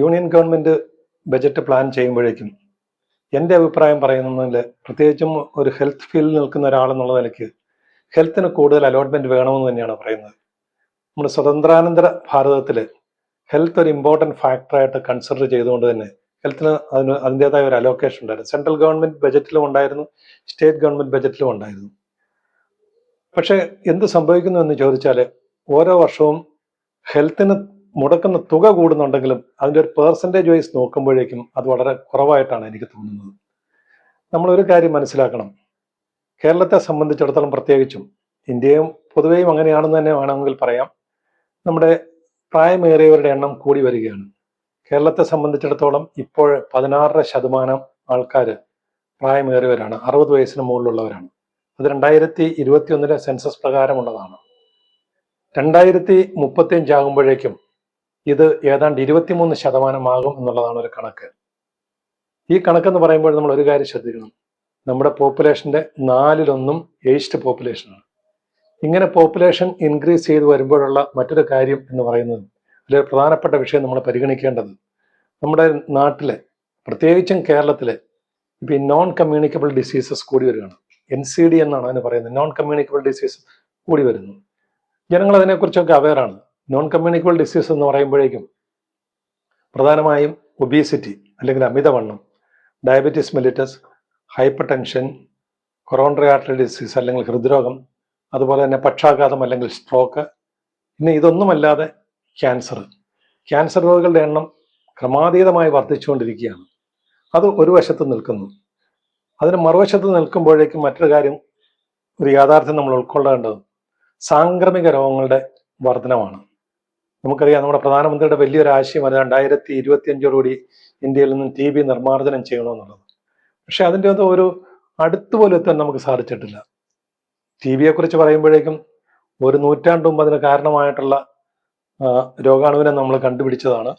Union government budget plan ചെയ്യുമ്പോഴേക്കും എന്റെ അഭിപ്രായം പറയുന്നതിൽ പ്രത്യേകിച്ചും ഒരു ഹെൽത്ത് ഫീൽഡിൽ നിൽക്കുന്ന ഒരാളെന്നുള്ള നിലയ്ക്ക് ഹെൽത്തിന് കൂടുതൽ അലോട്ട്മെന്റ് വേണമെന്ന് തന്നെയാണ് പറയുന്നത്. നമ്മുടെ സ്വതന്ത്രാനന്തര ഭാരതത്തിൽ ഹെൽത്ത് ഒരു ഇമ്പോർട്ടന്റ് ഫാക്ടറായിട്ട് കൺസിഡർ ചെയ്തുകൊണ്ട് തന്നെ ഹെൽത്തിന് അതിന് അതിന്റെതായ ഒരു അലോക്കേഷൻ ഉണ്ടായിരുന്നു. സെൻട്രൽ ഗവൺമെന്റ് ബജറ്റിലും ഉണ്ടായിരുന്നു സ്റ്റേറ്റ് ഗവൺമെന്റ് ബജറ്റിലും ഉണ്ടായിരുന്നു. പക്ഷേ എന്ത് സംഭവിക്കുന്നു എന്ന് ചോദിച്ചാൽ ഓരോ വർഷവും ഹെൽത്തിന് മുടക്കുന്ന തുക കൂടുന്നുണ്ടെങ്കിലും അതിന്റെ ഒരു പേഴ്സന്റേജ് വൈസ് നോക്കുമ്പോഴേക്കും അത് വളരെ കുറവായിട്ടാണ് എനിക്ക് തോന്നുന്നത്. നമ്മളൊരു കാര്യം മനസ്സിലാക്കണം. കേരളത്തെ സംബന്ധിച്ചിടത്തോളം പ്രത്യേകിച്ചും ഇന്ത്യയും പൊതുവെയും അങ്ങനെയാണെന്ന് തന്നെ വേണമെങ്കിൽ പറയാം. നമ്മുടെ പ്രായമേറിയവരുടെ എണ്ണം കൂടി വരികയാണ്. കേരളത്തെ സംബന്ധിച്ചിടത്തോളം ഇപ്പോൾ പതിനാറര ശതമാനം ആൾക്കാർ പ്രായമേറിയവരാണ്. അറുപത് വയസ്സിന് മുകളിലുള്ളവരാണ്. അത് രണ്ടായിരത്തി ഇരുപത്തി ഒന്നിലെ സെൻസസ് പ്രകാരമുള്ളതാണ്. രണ്ടായിരത്തി മുപ്പത്തി അഞ്ചാകുമ്പോഴേക്കും ഇത് ഏതാണ്ട് ഇരുപത്തിമൂന്ന് ശതമാനമാകും എന്നുള്ളതാണ് ഒരു കണക്ക്. ഈ കണക്കെന്ന് പറയുമ്പോൾ നമ്മൾ ഒരു കാര്യം ശ്രദ്ധിക്കണം. നമ്മുടെ പോപ്പുലേഷന്റെ നാലിലൊന്നും ഏജ്ഡ് പോപ്പുലേഷനാണ്. ഇങ്ങനെ പോപ്പുലേഷൻ ഇൻക്രീസ് ചെയ്ത് വരുമ്പോഴുള്ള മറ്റൊരു കാര്യം എന്ന് പറയുന്നത് അതിലൊരു പ്രധാനപ്പെട്ട വിഷയം നമ്മൾ പരിഗണിക്കേണ്ടത് നമ്മുടെ നാട്ടിലെ പ്രത്യേകിച്ചും കേരളത്തിലെ ഇപ്പം നോൺ കമ്മ്യൂണിക്കബിൾ ഡിസീസസ് കൂടി വരികയാണ്. എൻ സി ഡി എന്നാണ് അതിന് പറയുന്നത്. നോൺ കമ്മ്യൂണിക്കബിൾ ഡിസീസ് കൂടി വരുന്നു. ജനങ്ങൾ അതിനെക്കുറിച്ചൊക്കെ അവെയറാണ് നോൺ കമ്മ്യൂണിക്കബിൾ ഡിസീസ് എന്ന് പറയുമ്പോഴേക്കും പ്രധാനമായും ഒബീസിറ്റി അല്ലെങ്കിൽ അമിതവണ്ണം diabetes mellitus hypertension coronary artery disease അല്ലെങ്കിൽ ഹൃദ്രോഗം അതുപോലെ തന്നെ പക്ഷാഘാതം അല്ലെങ്കിൽ സ്ട്രോക്ക് പിന്നെ ഇതൊന്നുമല്ലാതെ ക്യാൻസർ ക്യാൻസർ രോഗികളുടെ എണ്ണം ക്രമാതീതമായി വർദ്ധിച്ചുകൊണ്ടിരിക്കുകയാണ്. അത് ഒരു വശത്ത് നിൽക്കുന്നു. അതിന് മറുവശത്ത് നിൽക്കുമ്പോഴേക്കും മറ്റൊരു കാര്യം ഒരു യാഥാർത്ഥ്യം നമ്മൾ ഉൾക്കൊള്ളേണ്ടത് സാംക്രമിക രോഗങ്ങളുടെ വർധനമാണ്. നമുക്കറിയാം നമ്മുടെ പ്രധാനമന്ത്രിയുടെ വലിയൊരു ആശയം അത് രണ്ടായിരത്തി ഇരുപത്തി അഞ്ചോടുകൂടി ഇന്ത്യയിൽ നിന്നും ടി ബി നിർമ്മാർജനം ചെയ്യണമെന്നുള്ളത്. പക്ഷെ അതിന്റെ അത് ഒരു അടുത്തുപോലെ പോലും എത്താൻ നമുക്ക് സാധിച്ചിട്ടില്ല. ടി ബിയെ കുറിച്ച് പറയുമ്പോഴേക്കും ഒരു നൂറ്റാണ്ട് മുമ്പ് അതിന് കാരണമായിട്ടുള്ള രോഗാണുവിനെ നമ്മൾ കണ്ടുപിടിച്ചതാണ്.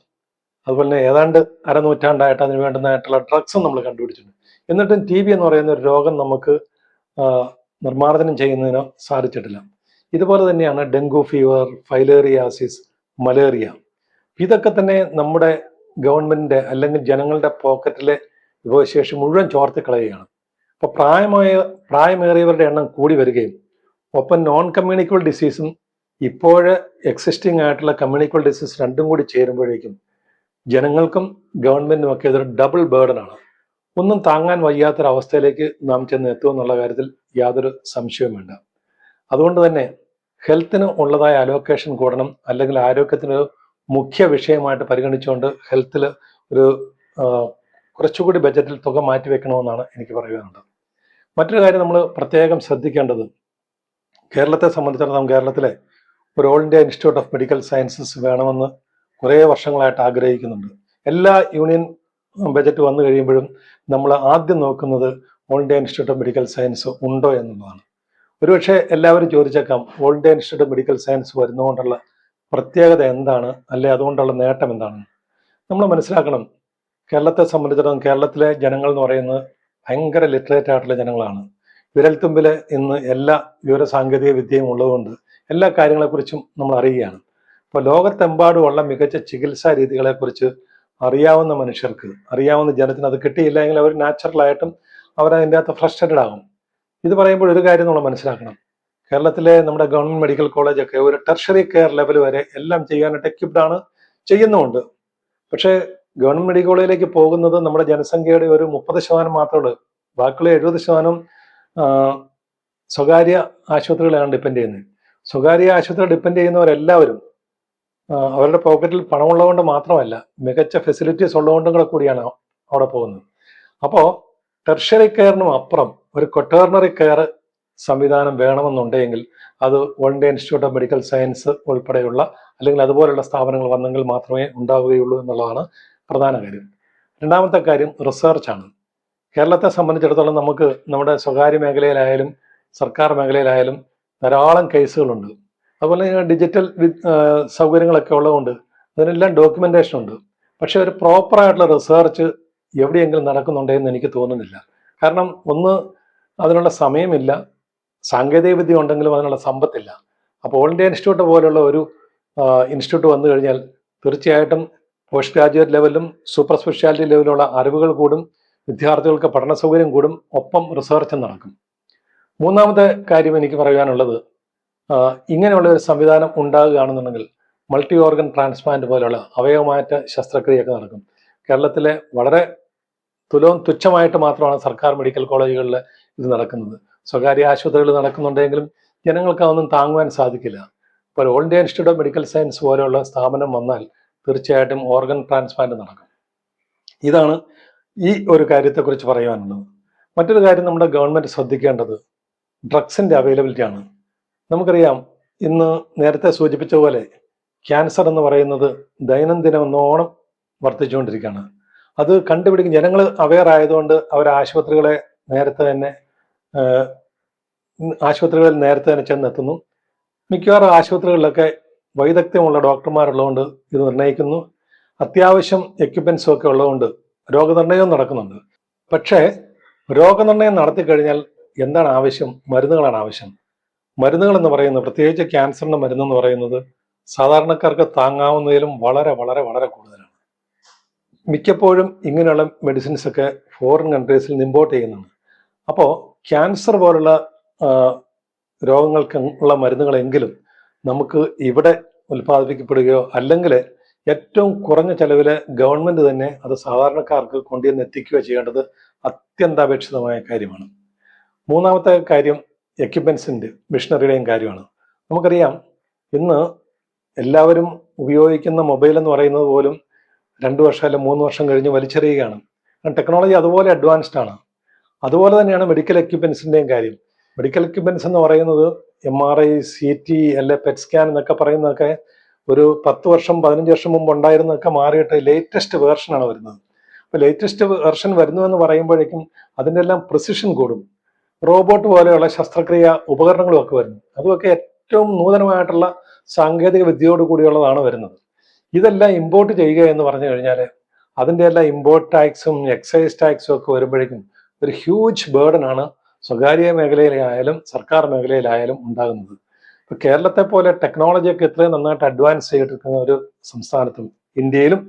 അതുപോലെ തന്നെ ഏതാണ്ട് അരനൂറ്റാണ്ടായിട്ട് അതിന് വേണ്ടുന്നതായിട്ടുള്ള ഡ്രഗ്സും നമ്മൾ കണ്ടുപിടിച്ചിട്ടുണ്ട്. എന്നിട്ടും ടി ബി എന്ന് പറയുന്ന ഒരു രോഗം നമുക്ക് നിർമ്മാർജനം ചെയ്യുന്നതിനോ സാധിച്ചിട്ടില്ല. ഇതുപോലെ തന്നെയാണ് ഡെങ്കു ഫീവർ ഫൈലേറിയാസിസ് മലേറിയ. ഇതൊക്കെ തന്നെ നമ്മുടെ ഗവൺമെന്റിന്റെ അല്ലെങ്കിൽ ജനങ്ങളുടെ പോക്കറ്റിലെ വിഭവശേഷി മുഴുവൻ ചോർത്തി കളയുകയാണ്. അപ്പൊ പ്രായമായ പ്രായമേറിയവരുടെ എണ്ണം കൂടി വരികയും ഒപ്പം നോൺ കമ്മ്യൂണിക്കബിൾ ഡിസീസും ഇപ്പോഴ് എക്സിസ്റ്റിംഗ് ആയിട്ടുള്ള കമ്മ്യൂണിക്കബിൾ ഡിസീസ് രണ്ടും കൂടി ചേരുമ്പോഴേക്കും ജനങ്ങൾക്കും ഗവൺമെന്റിനും ഒക്കെ ഇതൊരു ഡബിൾ ബേർഡൻ ആണ്. ഒന്നും താങ്ങാൻ വയ്യാത്തൊരവസ്ഥയിലേക്ക് നാം ചെന്ന് എത്തുമെന്നുള്ള കാര്യത്തിൽ യാതൊരു സംശയവും വേണ്ട അതുകൊണ്ട് തന്നെ ഹെൽത്തിന് ഉള്ളതായ അലോക്കേഷൻ കൂടണം അല്ലെങ്കിൽ ആരോഗ്യത്തിന് മുഖ്യ വിഷയമായിട്ട് പരിഗണിച്ചുകൊണ്ട് ഹെൽത്തിൽ ഒരു കുറച്ചുകൂടി ബജറ്റിൽ തുക മാറ്റി വെക്കണമെന്നാണ് എനിക്ക് പറയാനുള്ളത് മറ്റൊരു കാര്യം നമ്മൾ പ്രത്യേകം ശ്രദ്ധിക്കേണ്ടത് കേരളത്തെ സംബന്ധിച്ചിടത്തോളം കേരളത്തിലെ ഒരു all India institute of medical sciences വേണമെന്ന് കുറേ വർഷങ്ങളായിട്ട് ആഗ്രഹിക്കുന്നുണ്ട്. എല്ലാ യൂണിയൻ ബജറ്റ് വന്നു കഴിയുമ്പോഴും നമ്മൾ ആദ്യം നോക്കുന്നത് all India institute of medical science ഉണ്ടോ എന്നുള്ളതാണ്. ഒരുപക്ഷെ എല്ലാവരും ചോദിച്ചേക്കാം ഓൾഡ് ഇൻസ്റ്റിറ്റ്യൂട്ട് മെഡിക്കൽ സയൻസ് വരുന്നതുകൊണ്ടുള്ള പ്രത്യേകത എന്താണ്? അല്ലെ? അതുകൊണ്ടുള്ള നേട്ടം എന്താണ്? നമ്മൾ മനസ്സിലാക്കണം കേരളത്തെ സംബന്ധിച്ചിടത്തോളം കേരളത്തിലെ ജനങ്ങൾ എന്ന് പറയുന്നത് ഭയങ്കര ലിറ്ററേറ്റ് ആയിട്ടുള്ള ജനങ്ങളാണ്. വിരൽത്തുമ്പിൽ ഇന്ന് എല്ലാ വിവര സാങ്കേതിക വിദ്യയും ഉള്ളതുകൊണ്ട് എല്ലാ കാര്യങ്ങളെക്കുറിച്ചും നമ്മൾ അറിയുകയാണ്. അപ്പോൾ ലോകത്തെമ്പാടുമുള്ള മികച്ച ചികിത്സാ രീതികളെക്കുറിച്ച് അറിയാവുന്ന മനുഷ്യർക്ക് അറിയാവുന്ന ജനത്തിന് അത് കിട്ടിയില്ല എങ്കിൽ അവർ നാച്ചുറലായിട്ടും അവർ അകത്ത് ഫ്രസ്ട്രേറ്റഡ് ആകും. ഇത് പറയുമ്പോൾ ഒരു കാര്യം നമ്മൾ മനസ്സിലാക്കണം. കേരളത്തിലെ നമ്മുടെ ഗവൺമെന്റ് മെഡിക്കൽ കോളേജ് ഒക്കെ ഒരു ടെർഷറി കെയർ ലെവൽ വരെ എല്ലാം ചെയ്യാനായിട്ട് എക്യുപ്ഡ് ആണ് ചെയ്യുന്നുമുണ്ട്. പക്ഷേ ഗവൺമെന്റ് മെഡിക്കൽ കോളേജിലേക്ക് പോകുന്നത് നമ്മുടെ ജനസംഖ്യയുടെ ഒരു മുപ്പത് ശതമാനം മാത്രമേ ബാക്കിയുള്ള എഴുപത് ശതമാനം സ്വകാര്യ ആശുപത്രികളെയാണ് ഡിപ്പെൻഡ് ചെയ്യുന്നത്. സ്വകാര്യ ആശുപത്രി ഡിപ്പെൻഡ് ചെയ്യുന്നവരെല്ലാവരും അവരുടെ പോക്കറ്റിൽ പണമുള്ളതുകൊണ്ട് മാത്രമല്ല മികച്ച ഫെസിലിറ്റീസ് ഉള്ളതുകൊണ്ടും കൂടെ കൂടിയാണ് അവിടെ പോകുന്നത്. അപ്പോൾ ടെർഷറി കെയറിനും അപ്പുറം ഒരു കൊട്ടേർണറി കെയർ സംവിധാനം വേണമെന്നുണ്ടെങ്കിൽ അത് one India institute of medical science ഉൾപ്പെടെയുള്ള അല്ലെങ്കിൽ അതുപോലുള്ള സ്ഥാപനങ്ങൾ വന്നെങ്കിൽ മാത്രമേ ഉണ്ടാവുകയുള്ളൂ എന്നുള്ളതാണ് പ്രധാന കാര്യം. രണ്ടാമത്തെ കാര്യം റിസർച്ചാണ് കേരളത്തെ സംബന്ധിച്ചിടത്തോളം നമുക്ക് നമ്മുടെ സ്വകാര്യ മേഖലയിലായാലും സർക്കാർ മേഖലയിലായാലും ധാരാളം കേസുകളുണ്ട്. അതുപോലെ ഡിജിറ്റൽ സൗകര്യങ്ങളൊക്കെ ഉള്ളതുകൊണ്ട് അതിനെല്ലാം ഡോക്യുമെന്റേഷൻ ഉണ്ട്. പക്ഷെ ഒരു പ്രോപ്പറായിട്ടുള്ള റിസർച്ച് എവിടെയെങ്കിലും നടക്കുന്നുണ്ടെന്ന് എനിക്ക് തോന്നുന്നില്ല. കാരണം ഒന്ന് അതിനുള്ള സമയമില്ല. സാങ്കേതിക വിദ്യ ഉണ്ടെങ്കിലും അതിനുള്ള സമ്പത്തില്ല. അപ്പോൾ ഓൾ ഇന്ത്യ ഇൻസ്റ്റിറ്റ്യൂട്ട് പോലുള്ള ഒരു ഇൻസ്റ്റിറ്റ്യൂട്ട് വന്നു കഴിഞ്ഞാൽ തീർച്ചയായിട്ടും പോസ്റ്റ് ഗ്രാജുവേറ്റ് ലെവലിലും സൂപ്പർ സ്പെഷ്യാലിറ്റി ലെവലിലുള്ള അറിവുകൾ കൂടും വിദ്യാർത്ഥികൾക്ക് പഠന സൗകര്യം കൂടും ഒപ്പം റിസർച്ചും നടക്കും. മൂന്നാമത്തെ കാര്യം എനിക്ക് പറയാനുള്ളത് ഇങ്ങനെയുള്ള ഒരു സംവിധാനം ഉണ്ടാകുകയാണെന്നുണ്ടെങ്കിൽ മൾട്ടി ഓർഗൻ ട്രാൻസ്പ്ലാന്റ് പോലെയുള്ള അവയവമാറ്റ ശസ്ത്രക്രിയയൊക്കെ നടക്കും. കേരളത്തിലെ വളരെ തുലവും തുച്ഛമായിട്ട് മാത്രമാണ് സർക്കാർ മെഡിക്കൽ കോളേജുകളിൽ ഇത് നടക്കുന്നത്. സ്വകാര്യ ആശുപത്രികൾ നടക്കുന്നുണ്ടെങ്കിലും ജനങ്ങൾക്ക് അതൊന്നും താങ്ങുവാൻ സാധിക്കില്ല. ഇപ്പോൾ all India institute of medical science പോലെയുള്ള സ്ഥാപനം വന്നാൽ തീർച്ചയായിട്ടും ഓർഗൻ ട്രാൻസ്പ്ലാന്റ് നടക്കും. ഇതാണ് ഈ ഒരു കാര്യത്തെക്കുറിച്ച് പറയാനുള്ളത് മറ്റൊരു കാര്യം നമ്മുടെ ഗവൺമെന്റ് ശ്രദ്ധിക്കേണ്ടത് ഡ്രഗ്സിന്റെ അവൈലബിലിറ്റി ആണ്. നമുക്കറിയാം ഇന്ന് നേരത്തെ സൂചിപ്പിച്ച പോലെ ക്യാൻസർ എന്ന് പറയുന്നത് ദൈനംദിനം ഒന്നോണം വർദ്ധിച്ചുകൊണ്ടിരിക്കുകയാണ്. അത് കണ്ടുപിടിക്കും. ജനങ്ങൾ അവെയർ ആയതുകൊണ്ട് അവർ ആശുപത്രികളെ നേരത്തെ തന്നെ ആശുപത്രികളിൽ നേരത്തെ തന്നെ ചെന്നെത്തുന്നു. മിക്കവാറും ആശുപത്രികളിലൊക്കെ വൈദഗ്ധ്യമുള്ള ഡോക്ടർമാരുള്ളതുകൊണ്ട് ഇത് നിർണയിക്കുന്നു അത്യാവശ്യം എക്യുപ്മെന്റ്സും ഒക്കെ ഉള്ളതുകൊണ്ട് രോഗനിർണയവും നടക്കുന്നുണ്ട്. പക്ഷേ രോഗനിർണയം നടത്തി കഴിഞ്ഞാൽ എന്താണ് ആവശ്യം? മരുന്നുകളാണ് ആവശ്യം. മരുന്നുകൾ എന്ന് പറയുന്നത് പ്രത്യേകിച്ച് ക്യാൻസറിന്റെ മരുന്ന് എന്ന് പറയുന്നത് സാധാരണക്കാർക്ക് താങ്ങാവുന്നതിലും വളരെ വളരെ വളരെ കൂടുതലാണ്. മിക്കപ്പോഴും ഇങ്ങനെയുള്ള മെഡിസിൻസ് ഒക്കെ ഫോറിൻ കൺട്രീസിൽ നിന്ന് ഇമ്പോർട്ട് ചെയ്യുന്നുണ്ട്. അപ്പോൾ ക്യാൻസർ പോലുള്ള രോഗങ്ങൾക്ക് ഉള്ള മരുന്നുകളെങ്കിലും നമുക്ക് ഇവിടെ ഉൽപ്പാദിപ്പിക്കപ്പെടുകയോ അല്ലെങ്കിൽ ഏറ്റവും കുറഞ്ഞ ചെലവിൽ ഗവൺമെന്റ് തന്നെ അത് സാധാരണക്കാർക്ക് കൊണ്ടുവന്ന് എത്തിക്കുകയോ ചെയ്യേണ്ടത് അത്യന്താപേക്ഷിതമായ കാര്യമാണ്. മൂന്നാമത്തെ കാര്യം എക്യുപ്മെന്റ്സിന്റെ മിഷനറിയുടെയും കാര്യമാണ്. നമുക്കറിയാം ഇന്ന് എല്ലാവരും ഉപയോഗിക്കുന്ന മൊബൈൽ എന്ന് പറയുന്നത് പോലും രണ്ട് വർഷം അല്ലെങ്കിൽ മൂന്ന് വർഷം കഴിഞ്ഞ് വലിച്ചെറിയുകയാണ്. കാരണം ടെക്നോളജി അതുപോലെ അഡ്വാൻസ്ഡ് ആണ്. അതുപോലെ തന്നെയാണ് മെഡിക്കൽ എക്യുപ്മെന്റ്സിന്റെയും കാര്യം. മെഡിക്കൽ എക്യുപ്മെന്റ്സ് എന്ന് പറയുന്നത് M R I C T അല്ലെ പെറ്റ് സ്കാൻ എന്നൊക്കെ പറയുന്നതൊക്കെ ഒരു പത്ത് വർഷം പതിനഞ്ച് വർഷം മുമ്പ് ഉണ്ടായിരുന്നൊക്കെ മാറിയിട്ട് ലേറ്റസ്റ്റ് വേർഷനാണ് വരുന്നത്. അപ്പോൾ ലേറ്റസ്റ്റ് വേർഷൻ വരുന്നു എന്ന് പറയുമ്പോഴേക്കും അതിന്റെ എല്ലാം പ്രിസിഷൻ കൂടും. റോബോട്ട് പോലെയുള്ള ശസ്ത്രക്രിയ ഉപകരണങ്ങളും ഒക്കെ വരുന്നു. അതുമൊക്കെ ഏറ്റവും നൂതനമായിട്ടുള്ള സാങ്കേതിക വിദ്യയോട് കൂടിയുള്ളതാണ് വരുന്നത്. ഇതെല്ലാം ഇമ്പോർട്ട് ചെയ്യുക എന്ന് പറഞ്ഞു കഴിഞ്ഞാൽ അതിന്റെ എല്ലാം ഇമ്പോർട്ട് ടാക്സും എക്സൈസ് ടാക്സും ഒക്കെ വരുമ്പോഴേക്കും ഒരു ഹ്യൂജ് ബേർഡൻ ആണ് സ്വകാര്യ മേഖലയിലായാലും സർക്കാർ മേഖലയിലായാലും ഉണ്ടാകുന്നത്. ഇപ്പൊ കേരളത്തെ പോലെ ടെക്നോളജി ഒക്കെ ഇത്രയും നന്നായിട്ട് അഡ്വാൻസ് ചെയ്തിരിക്കുന്ന ഒരു സംസ്ഥാനത്തും ഇന്ത്യയിലും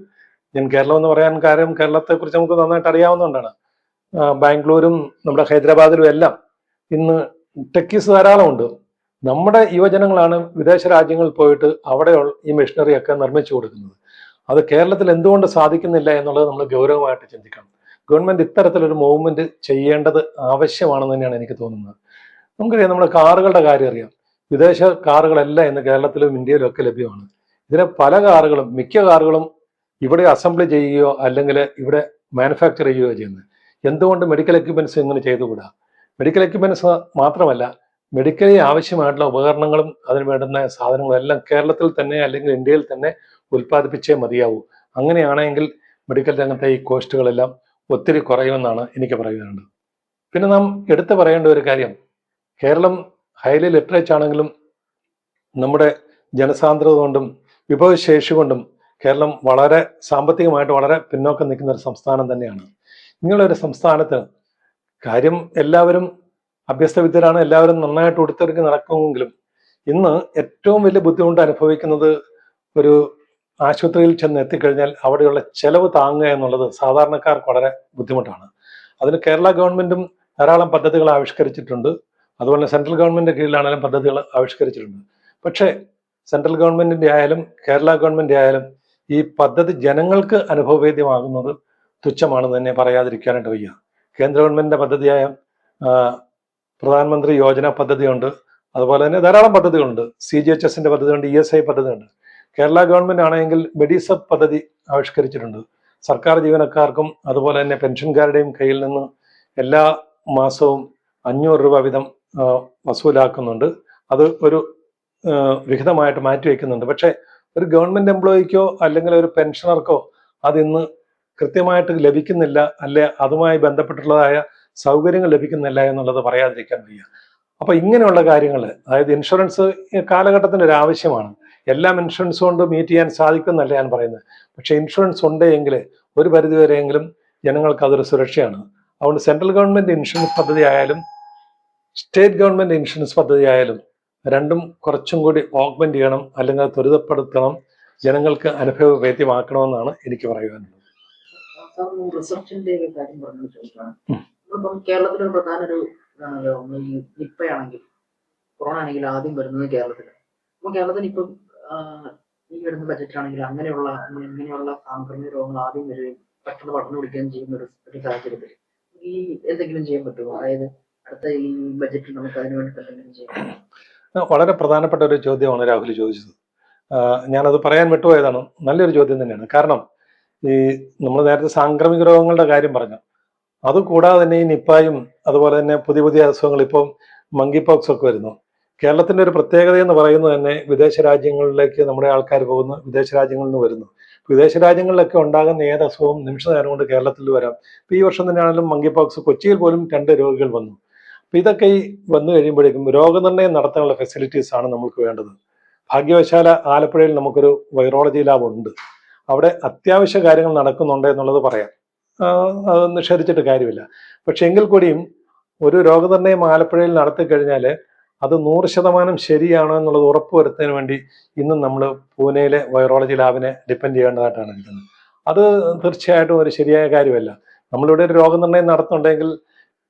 ഞാൻ കേരളം എന്ന് പറയാൻ കാര്യം കേരളത്തെ കുറിച്ച് നമുക്ക് നന്നായിട്ട് അറിയാവുന്നതുകൊണ്ടാണ്. ബാംഗ്ലൂരും നമ്മുടെ ഹൈദരാബാദിലും എല്ലാം ഇന്ന് ടെക്കീസ് ധാരാളമുണ്ട്. നമ്മുടെ യുവജനങ്ങളാണ് വിദേശ രാജ്യങ്ങളിൽ പോയിട്ട് അവിടെ ഈ മെഷീനറി ഒക്കെ നിർമ്മിച്ചു കൊടുക്കുന്നത്. അത് കേരളത്തിൽ എന്തുകൊണ്ട് സാധിക്കുന്നില്ല എന്നുള്ളത് നമ്മൾ ഗൗരവമായിട്ട് ചിന്തിക്കണം. ഗവൺമെന്റ് ഇത്തരത്തിലൊരു മൂവ്മെന്റ് ചെയ്യേണ്ടത് ആവശ്യമാണെന്ന് തന്നെയാണ് എനിക്ക് തോന്നുന്നത്. നമുക്കറിയാം നമ്മുടെ കാറുകളുടെ കാര്യം അറിയാം. വിദേശ കാറുകളെല്ലാം ഇന്ന് കേരളത്തിലും ഇന്ത്യയിലും ഒക്കെ ലഭ്യമാണ്. ഇതിലെ പല കാറുകളും മിക്ക കാറുകളും ഇവിടെ അസംബ്ലി ചെയ്യുകയോ അല്ലെങ്കിൽ ഇവിടെ മാനുഫാക്ചർ ചെയ്യുകയോ ചെയ്യുന്നത്. എന്തുകൊണ്ട് മെഡിക്കൽ എക്യുപ്മെന്റ്സ് ഇങ്ങനെ ചെയ്തുകൂടാ? മെഡിക്കൽ എക്യുപ്മെന്റ്സ് മാത്രമല്ല മെഡിക്കലി ആവശ്യമായിട്ടുള്ള ഉപകരണങ്ങളും അതിന് വേണ്ടുന്ന സാധനങ്ങളും എല്ലാം കേരളത്തിൽ തന്നെ അല്ലെങ്കിൽ ഇന്ത്യയിൽ തന്നെ ഉൽപ്പാദിപ്പിച്ചേ മതിയാവൂ. അങ്ങനെയാണെങ്കിൽ മെഡിക്കൽ രംഗത്തെ ഈ കോസ്റ്റുകളെല്ലാം ഒത്തിരി കുറയുമെന്നാണ് എനിക്ക് പറയുന്നത്. പിന്നെ നാം എടുത്തു പറയേണ്ട ഒരു കാര്യം. കേരളം ഹൈലി ലിറ്ററേറ്റ് ആണെങ്കിലും നമ്മുടെ ജനസാന്ദ്രത കൊണ്ടും വിഭവശേഷി കൊണ്ടും കേരളം വളരെ സാമ്പത്തികമായിട്ട് വളരെ പിന്നോക്കം നിൽക്കുന്ന ഒരു സംസ്ഥാനം തന്നെയാണ്. ഇങ്ങനെയുള്ള ഒരു സംസ്ഥാനത്ത് കാര്യം എല്ലാവരും അഭ്യസ്തവിദ്യരാണ് എല്ലാവരും നന്നായിട്ട് ഉടുത്തെടുക്കി നടക്കുമെങ്കിലും ഇന്ന് ഏറ്റവും വലിയ ബുദ്ധിമുട്ട് അനുഭവിക്കുന്നത് ഒരു ആശുപത്രിയിൽ ചെന്ന് എത്തിക്കഴിഞ്ഞാൽ അവിടെയുള്ള ചെലവ് താങ്ങുക എന്നുള്ളത് സാധാരണക്കാർക്ക് വളരെ ബുദ്ധിമുട്ടാണ്. അതിന് കേരള ഗവൺമെന്റും ധാരാളം പദ്ധതികൾ ആവിഷ്കരിച്ചിട്ടുണ്ട്. അതുപോലെ തന്നെ സെൻട്രൽ ഗവൺമെന്റിന്റെ കീഴിലാണെങ്കിലും പദ്ധതികൾ ആവിഷ്കരിച്ചിട്ടുണ്ട്. പക്ഷേ സെൻട്രൽ ഗവൺമെന്റിന്റെ ആയാലും കേരള ഗവൺമെന്റ് ആയാലും ഈ പദ്ധതി ജനങ്ങൾക്ക് അനുഭവവേദ്യമാകുന്നത് തുച്ഛമാണെന്ന് തന്നെ പറയാതിരിക്കാനായിട്ട് വയ്യ. കേന്ദ്ര ഗവൺമെന്റിന്റെ പദ്ധതിയായ പ്രധാനമന്ത്രി യോജന പദ്ധതിയുണ്ട്. അതുപോലെ തന്നെ ധാരാളം പദ്ധതികളുണ്ട്. സി ജി എച്ച് എസിന്റെ പദ്ധതിയുണ്ട് ഇ എസ് ഐ പദ്ധതിയുണ്ട്. കേരള ഗവൺമെന്റ് ആണെങ്കിൽ മെഡിസബ് പദ്ധതി ആവിഷ്കരിച്ചിട്ടുണ്ട്. സർക്കാർ ജീവനക്കാർക്കും അതുപോലെ തന്നെ പെൻഷൻകാരുടെയും കയ്യിൽ നിന്ന് എല്ലാ മാസവും അഞ്ഞൂറ് രൂപ വീതം വസൂലാക്കുന്നുണ്ട്. അത് ഒരു വിഹിതമായിട്ട് മാറ്റി മാറ്റിവെക്കുന്നുണ്ട് പക്ഷേ ഒരു ഗവൺമെന്റ് എംപ്ലോയിക്കോ അല്ലെങ്കിൽ ഒരു പെൻഷനർക്കോ അതിന്ന് കൃത്യമായിട്ട് ലഭിക്കുന്നില്ല. അല്ലെ അതുമായി ബന്ധപ്പെട്ടുള്ളതായ സൗകര്യങ്ങൾ ലഭിക്കുന്നില്ല എന്നുള്ളത് പറയാതിരിക്കാൻ വയ്യ. അപ്പൊ ഇങ്ങനെയുള്ള കാര്യങ്ങൾ അതായത് ഇൻഷുറൻസ് കാലഘട്ടത്തിന്റെ കാലഘട്ടത്തിന് ഒരു ആവശ്യമാണ്. എല്ലാം ഇൻഷുറൻസ് കൊണ്ട് മീറ്റ് ചെയ്യാൻ സാധിക്കുമെന്നല്ല ഞാൻ പറയുന്നത്. പക്ഷെ ഇൻഷുറൻസ് ഉണ്ടെങ്കിൽ ഒരു പരിധിവരെയെങ്കിലും ജനങ്ങൾക്ക് അതൊരു സുരക്ഷയാണ്. അതുകൊണ്ട് സെൻട്രൽ ഗവൺമെന്റ് ഇൻഷുറൻസ് പദ്ധതി ആയാലും സ്റ്റേറ്റ് ഗവൺമെന്റ് ഇൻഷുറൻസ് പദ്ധതി ആയാലും രണ്ടും കുറച്ചും കൂടി ഓഗ്മെന്റ് ചെയ്യണം അല്ലെങ്കിൽ അത് ത്വരിതപ്പെടുത്തണം ജനങ്ങൾക്ക് അനുഭവവേദ്യമാക്കണമെന്നാണ് എനിക്ക് പറയുവാനുള്ളത്. കാര്യം പറഞ്ഞു ചോദിക്കണം. നമ്മളിപ്പം കേരളത്തിലെ ഒരു പ്രധാന ഒരു ഇതാണല്ലോ ഈ നിപ്പയാണെങ്കിൽ കൊറോണ ആണെങ്കിൽ ആദ്യം വരുന്നത് കേരളത്തിൽ അപ്പൊ കേരളത്തിൽ ഇപ്പം ഈ വരുന്ന ബജറ്റ് ആണെങ്കിൽ അങ്ങനെയുള്ള ഇങ്ങനെയുള്ള സാംക്രമിക രോഗങ്ങൾ ആദ്യം വരികയും പെട്ടെന്ന് പടർന്നു പിടിക്കുകയും ചെയ്യുന്ന ഒരു ഒരു സാഹചര്യത്തിൽ ഈ എന്തെങ്കിലും ചെയ്യാൻ പറ്റുമോ? അതായത് അടുത്ത ഈ ബജറ്റിൽ നമുക്ക് അതിനു വേണ്ടി എന്തെങ്കിലും ചെയ്യാം വളരെ പ്രധാനപ്പെട്ട ഒരു ചോദ്യമാണ് രാഹുൽ ചോദിച്ചത്. ഞാനത് പറയാൻ വിട്ടുപോയതാണ്. നല്ലൊരു ചോദ്യം തന്നെയാണ്. കാരണം ഈ നമ്മൾ നേരത്തെ സാംക്രമിക രോഗങ്ങളുടെ കാര്യം പറഞ്ഞു. അതുകൂടാതെ തന്നെ ഈ നിപ്പായും അതുപോലെ തന്നെ പുതിയ പുതിയ അസുഖങ്ങൾ ഇപ്പോൾ മങ്കി പോക്സ് ഒക്കെ വരുന്നു. കേരളത്തിന്റെ ഒരു പ്രത്യേകത എന്ന് പറയുന്നത് തന്നെ വിദേശ രാജ്യങ്ങളിലേക്ക് നമ്മുടെ ആൾക്കാർ പോകുന്നു വിദേശ രാജ്യങ്ങളിൽ നിന്ന് വരുന്നു. വിദേശ രാജ്യങ്ങളിലൊക്കെ ഉണ്ടാകുന്ന ഏത് അസുഖവും നിമിഷ നേരം കൊണ്ട് കേരളത്തിൽ വരാം. ഇപ്പൊ ഈ വർഷം തന്നെയാണെങ്കിലും മങ്കി പോക്സ് കൊച്ചിയിൽ പോലും രണ്ട് രോഗികൾ വന്നു. അപ്പൊ ഇതൊക്കെ ഈ വന്നു കഴിയുമ്പോഴേക്കും രോഗനിർണയം നടത്താനുള്ള ഫെസിലിറ്റീസ് ആണ് നമുക്ക് വേണ്ടത്. ഭാഗ്യവശാല ആലപ്പുഴയിൽ നമുക്കൊരു വൈറോളജി ലാബ് ഉണ്ട്. അവിടെ അത്യാവശ്യ കാര്യങ്ങൾ നടക്കുന്നുണ്ട് എന്നുള്ളത് പറയാം. അത് നിഷേധിച്ചിട്ട് കാര്യമില്ല. പക്ഷെ എങ്കിൽ കൂടിയും ഒരു രോഗനിർണയം ആലപ്പുഴയിൽ നടത്തി കഴിഞ്ഞാൽ അത് നൂറ് ശതമാനം ശരിയാണോ എന്നുള്ളത് ഉറപ്പുവരുത്തുന്നതിന് വേണ്ടി ഇന്നും നമ്മൾ പൂനെയിലെ വൈറോളജി ലാബിനെ ഡിപ്പെൻഡ് ചെയ്യേണ്ടതായിട്ടാണ് ഇരിക്കുന്നത് അത് തീർച്ചയായിട്ടും ഒരു ശരിയായ കാര്യമല്ല. നമ്മളിവിടെ ഒരു രോഗനിർണയം നടത്തുന്നുണ്ടെങ്കിൽ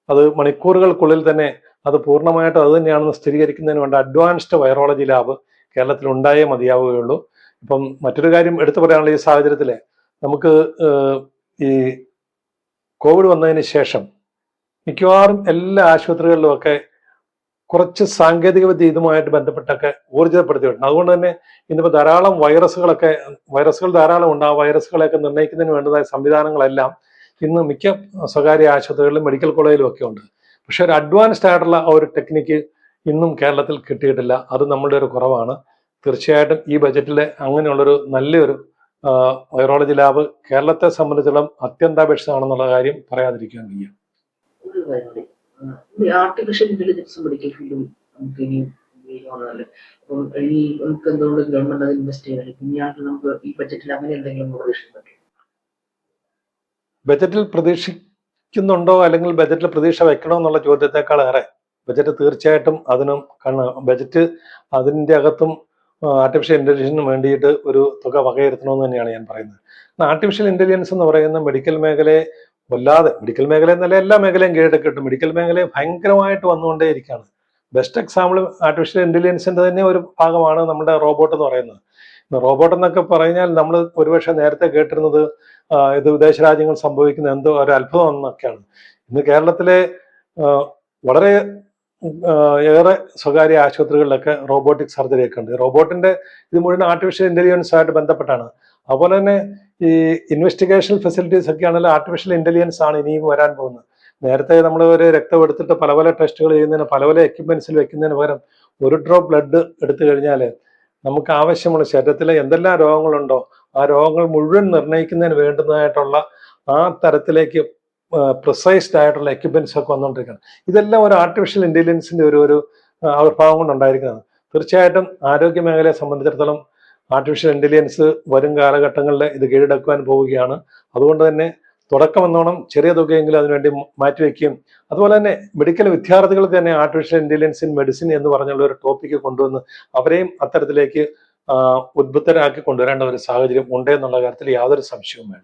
അത് മണിക്കൂറുകൾക്കുള്ളിൽ തന്നെ അത് പൂർണമായിട്ട് അത് തന്നെയാണെന്ന് സ്ഥിരീകരിക്കുന്നതിന് വേണ്ട അഡ്വാൻസ്ഡ് വൈറോളജി ലാബ് കേരളത്തിൽ ഉണ്ടായേ മതിയാവുകയുള്ളൂ. ഇപ്പം മറ്റൊരു കാര്യം എടുത്തു പറയാനുള്ള ഈ സാഹചര്യത്തിൽ നമുക്ക് ഈ കോവിഡ് വന്നതിന് ശേഷം മിക്കവാറും എല്ലാ ആശുപത്രികളിലും ഒക്കെ കുറച്ച് സാങ്കേതിക വിദ്യ ഇതുമായിട്ട് ബന്ധപ്പെട്ടൊക്കെ ഊർജിതപ്പെടുത്തിയിട്ടുണ്ട് അതുകൊണ്ട് തന്നെ ഇന്നിപ്പോൾ ധാരാളം വൈറസുകളൊക്കെ വൈറസുകൾ ധാരാളം ഉണ്ട്. ആ വൈറസുകളെയൊക്കെ നിർണയിക്കുന്നതിന് വേണ്ടതായ സംവിധാനങ്ങളെല്ലാം ഇന്ന് മിക്ക സ്വകാര്യ ആശുപത്രികളിലും മെഡിക്കൽ കോളേജിലും ഒക്കെ ഉണ്ട്. പക്ഷെ ഒരു അഡ്വാൻസ്ഡ് ആയിട്ടുള്ള ആ ഒരു ടെക്നിക്ക് ഇന്നും കേരളത്തിൽ കിട്ടിയിട്ടില്ല. അത് നമ്മളുടെ ഒരു കുറവാണ്. തീർച്ചയായിട്ടും ഈ ബജറ്റിലെ അങ്ങനെയുള്ളൊരു നല്ലൊരു വൈറോളജി ലാബ് കേരളത്തെ സംബന്ധിച്ചിടത്തോളം അത്യന്താപേക്ഷിതമാണെന്നുള്ള കാര്യം പറയാതിരിക്കാൻ വയ്യ. ആർട്ടിഫിഷ്യൽ ഇന്റലിജൻസ് മെഡിക്കൽ ഫീൽഡും നമുക്ക് ഇനി ഉപയോഗിക്കാവുന്നതല്ലേ? അപ്പം ഇനി നമുക്ക് എന്തുകൊണ്ട് ഗവൺമെന്റ് അത് ഇൻവെസ്റ്റ് ചെയ്താൽ ഇനിയാണെങ്കിൽ നമുക്ക് ഈ ബജറ്റിൽ അങ്ങനെ എന്തെങ്കിലും പ്രതീക്ഷിക്കാൻ പറ്റും? ബജറ്റിൽ പ്രതീക്ഷിക്കുന്നുണ്ടോ? അല്ലെങ്കിൽ ബജറ്റിൽ പ്രതീക്ഷ വെക്കണോ എന്നുള്ള ചോദ്യത്തെക്കാൾ ഏറെ ബജറ്റ് തീർച്ചയായിട്ടും അതിനും ബജറ്റ് അതിന്റെ അകത്തും ആർട്ടിഫിഷ്യൽ ഇന്റലിജൻസിന് വേണ്ടിയിട്ട് ഒരു തുക വകയിരുത്തണമെന്ന് തന്നെയാണ് ഞാൻ പറയുന്നത്. ആർട്ടിഫിഷ്യൽ ഇന്റലിജൻസ് എന്ന് പറയുന്ന മെഡിക്കൽ മേഖലയെ വല്ലാതെ മെഡിക്കൽ മേഖല എന്നല്ല എല്ലാ മേഖലയും കീഴടക്കിയിട്ടും മെഡിക്കൽ മേഖലയെ ഭയങ്കരമായിട്ട് വന്നുകൊണ്ടേയിരിക്കുകയാണ്. ബെസ്റ്റ് എക്സാമ്പിൾ ആർട്ടിഫിഷ്യൽ ഇന്റലിജൻസിന്റെ തന്നെ ഒരു ഭാഗമാണ് നമ്മുടെ റോബോട്ട് എന്ന് പറയുന്നത്. റോബോട്ട് എന്നൊക്കെ പറഞ്ഞാൽ നമ്മൾ ഒരുപക്ഷെ നേരത്തെ കേട്ടിരുന്നത് ഇത് വിദേശ രാജ്യങ്ങൾ സംഭവിക്കുന്ന എന്തോ ഒരു അത്ഭുതം എന്നൊക്കെയാണ്. ഇന്ന് കേരളത്തിലെ വളരെ ഏറെ സ്വകാര്യ ആശുപത്രികളിലൊക്കെ റോബോട്ടിക് സർജറി ഒക്കെ ഉണ്ട്. റോബോട്ടിന്റെ ഇത് മുഴുവൻ ആർട്ടിഫിഷ്യൽ ഇന്റലിജൻസ് ആയിട്ട് ബന്ധപ്പെട്ടാണ്. അതുപോലെ തന്നെ ഈ ഇൻവെസ്റ്റിഗേഷൻ ഫെസിലിറ്റീസ് ഒക്കെ ആണെങ്കിലും ആർട്ടിഫിഷ്യൽ ഇന്റലിജൻസ് ആണ് ഇനിയും വരാൻ പോകുന്നത്. നേരത്തെ നമ്മൾ ഒരു രക്തം എടുത്തിട്ട് പല പല ടെസ്റ്റുകൾ ചെയ്യുന്നതിന് പല പല എക്യുപ്മെന്റ്സിൽ വെക്കുന്നതിന് പകരം ഒരു ഡ്രോപ്പ് ബ്ലഡ് എടുത്തു കഴിഞ്ഞാൽ നമുക്ക് ആവശ്യമുള്ള ശരീരത്തിലെ എന്തെല്ലാം രോഗങ്ങളുണ്ടോ ആ രോഗങ്ങൾ മുഴുവൻ നിർണയിക്കുന്നതിന് വേണ്ടുന്നതായിട്ടുള്ള ആ തരത്തിലേക്ക് പ്രിസൈസ്ഡ് ആയിട്ടുള്ള എക്യുപ്മെന്റ്സ് ഒക്കെ വന്നുകൊണ്ടിരിക്കുകയാണ് ഇതെല്ലാം ഒരു ആർട്ടിഫിഷ്യൽ ഇന്റലിജൻസിന്റെ ഒരു ഒരു ആവിർഭാവം കൊണ്ടുണ്ടായിരിക്കുന്നതാണ്. തീർച്ചയായിട്ടും ആരോഗ്യ മേഖലയെ സംബന്ധിച്ചിടത്തോളം ആർട്ടിഫിഷ്യൽ ഇന്റലിജൻസ് വരും കാലഘട്ടങ്ങളിൽ ഇത് കീഴടക്കുവാൻ പോവുകയാണ്. അതുകൊണ്ട് തന്നെ തുടക്കം എന്നോണം ചെറിയ തുകയെങ്കിലും അതിനുവേണ്ടി മാറ്റിവെക്കുകയും അതുപോലെ തന്നെ മെഡിക്കൽ വിദ്യാർത്ഥികൾക്ക് തന്നെ ആർട്ടിഫിഷ്യൽ ഇന്റലിജൻസ് ഇൻ മെഡിസിൻ എന്ന് പറഞ്ഞുള്ള ഒരു ടോപ്പിക്ക് കൊണ്ടുവന്ന് അവരെയും അത്തരത്തിലേക്ക് ഉദ്ബുദ്ധരാക്കി കൊണ്ടുവരേണ്ട ഒരു സാഹചര്യം ഉണ്ട് എന്നുള്ള കാര്യത്തിൽ യാതൊരു സംശയവും വേണ്ട